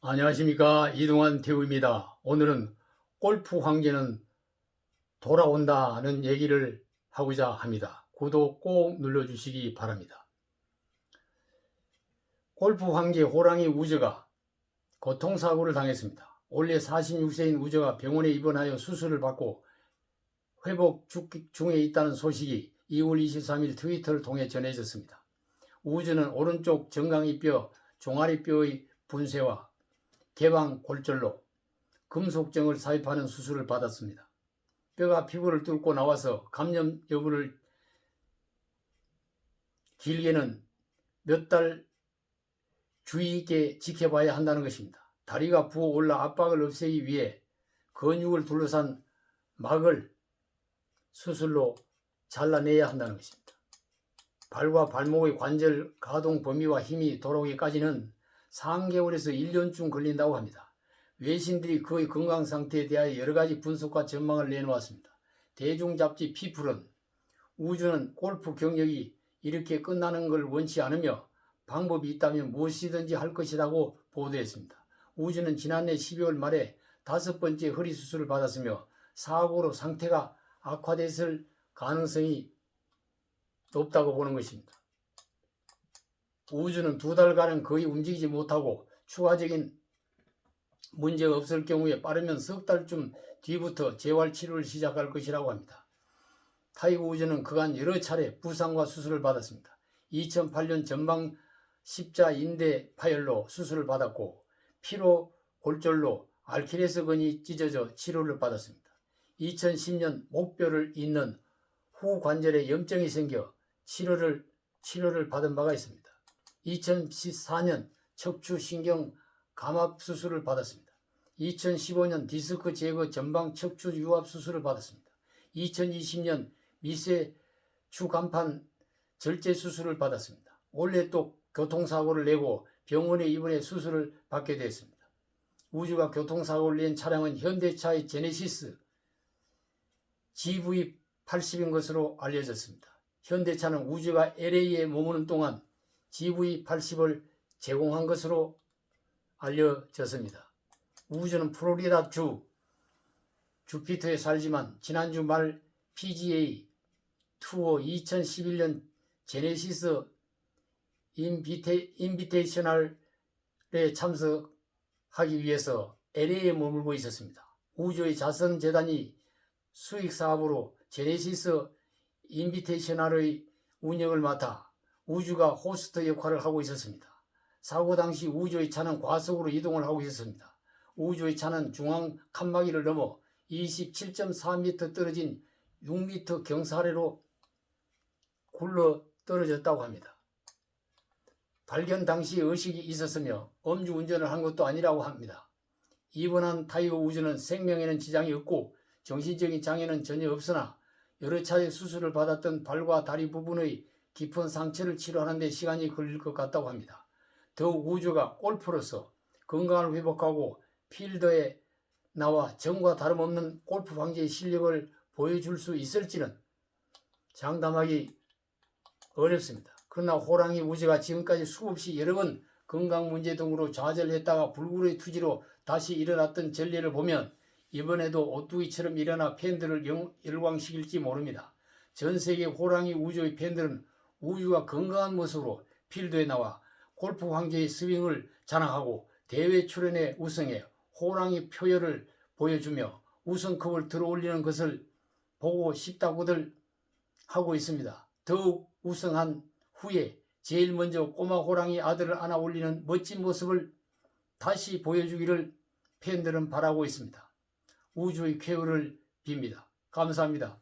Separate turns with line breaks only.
안녕하십니까 이동환 태우입니다. 오늘은 골프 황제는 돌아온다는 얘기를 하고자 합니다. 구독 꼭 눌러주시기 바랍니다. 골프 황제 호랑이 우저가 교통사고를 당했습니다. 원래 46세인 우저가 병원에 입원하여 수술을 받고 회복 중- 중에 있다는 소식이 2월 23일 트위터를 통해 전해졌습니다. 우저는 오른쪽 정강이뼈, 종아리뼈의 분쇄와 개방 골절로 금속정을 삽입하는 수술을 받았습니다. 뼈가 피부를 뚫고 나와서 감염 여부를 길게는 몇 달 주의 있게 지켜봐야 한다는 것입니다. 다리가 부어 올라 압박을 없애기 위해 근육을 둘러싼 막을 수술로 잘라내야 한다는 것입니다. 발과 발목의 관절 가동 범위와 힘이 돌아오기까지는 3개월에서 1년쯤 걸린다고 합니다. 외신들이 그의 건강 상태에 대하여 여러 가지 분석과 전망을 내놓았습니다. 대중 잡지 피플은 우주는 골프 경력이 이렇게 끝나는 걸 원치 않으며 방법이 있다면 무엇이든지 할 것이라고 보도했습니다. 우주는 지난해 12월 말에 다섯 번째 허리 수술을 받았으며 사고로 상태가 악화됐을 가능성이 높다고 보는 것입니다. 우주는 두 달간은 거의 움직이지 못하고 추가적인 문제가 없을 경우에 빠르면 석 달쯤 뒤부터 재활 치료를 시작할 것이라고 합니다. 타이거 우즈는 그간 여러 차례 부상과 수술을 받았습니다. 2008년 전방 십자 인대 파열로 수술을 받았고 피로 골절로 알키레스건이 찢어져 치료를 받았습니다. 2010년 목뼈를 잇는 후 관절에 염증이 생겨 치료를 치료를 받은 바가 있습니다. 2014년 척추 신경 감압 수술을 받았습니다. 2015년 디스크 제거 전방 척추 유압 수술을 받았습니다. 2020년 미세 추간판 절제 수술을 받았습니다. 올해 또 교통사고를 내고 병원에 입원해 수술을 받게 됐습니다. 우주가 교통사고를 낸 차량은 현대차의 제네시스 GV80인 것으로 알려졌습니다. 현대차는 우주가 LA에 머무는 동안 GV80을 제공한 것으로 알려졌습니다. 우주는 플로리다 주 주피터에 살지만 지난주 말 PGA 투어 2011년 제네시스 인비테, 인비테이셔널에 참석하기 위해서 LA에 머물고 있었습니다. 우주의 자선 재단이 수익 사업으로 제네시스 인비테이셔널의 운영을 맡아 우주가 호스트 역할을 하고 있었습니다. 사고 당시 우주의 차는 과속으로 이동을 하고 있었습니다. 우주의 차는 중앙 칸막이를 넘어 27.4m 떨어진 6m 경사 아래로 굴러 떨어졌다고 합니다. 발견 당시 의식이 있었으며 음주운전을 한 것도 아니라고 합니다. 입원한 타이거 우주는 생명에는 지장이 없고 정신적인 장애는 전혀 없으나 여러 차례 수술을 받았던 발과 다리 부분의 깊은 상처를 치료하는 데 시간이 걸릴 것 같다고 합니다. 더욱 우주가 골프로서 건강을 회복하고 필드에 나와 전과 다름없는 골프 방지의 실력을 보여줄 수 있을지는 장담하기 어렵습니다. 그러나 호랑이 우주가 지금까지 수없이 여러 번 건강 문제 등으로 좌절했다가 불굴의 투지로 다시 일어났던 전례를 보면 이번에도 오뚜기처럼 일어나 팬들을 영- 열광시킬지 모릅니다. 전 세계 호랑이 우주의 팬들은 우주가 건강한 모습으로 필드에 나와 골프 황제의 스윙을 자랑하고 대회 출연에 우승해 호랑이 표열을 보여주며 우승컵을 들어올리는 것을 보고 싶다고들 하고 있습니다. 더욱 우승한 후에 제일 먼저 꼬마 호랑이 아들을 안아 올리는 멋진 모습을 다시 보여주기를 팬들은 바라고 있습니다. 우주의 쾌유를 빕니다. 감사합니다.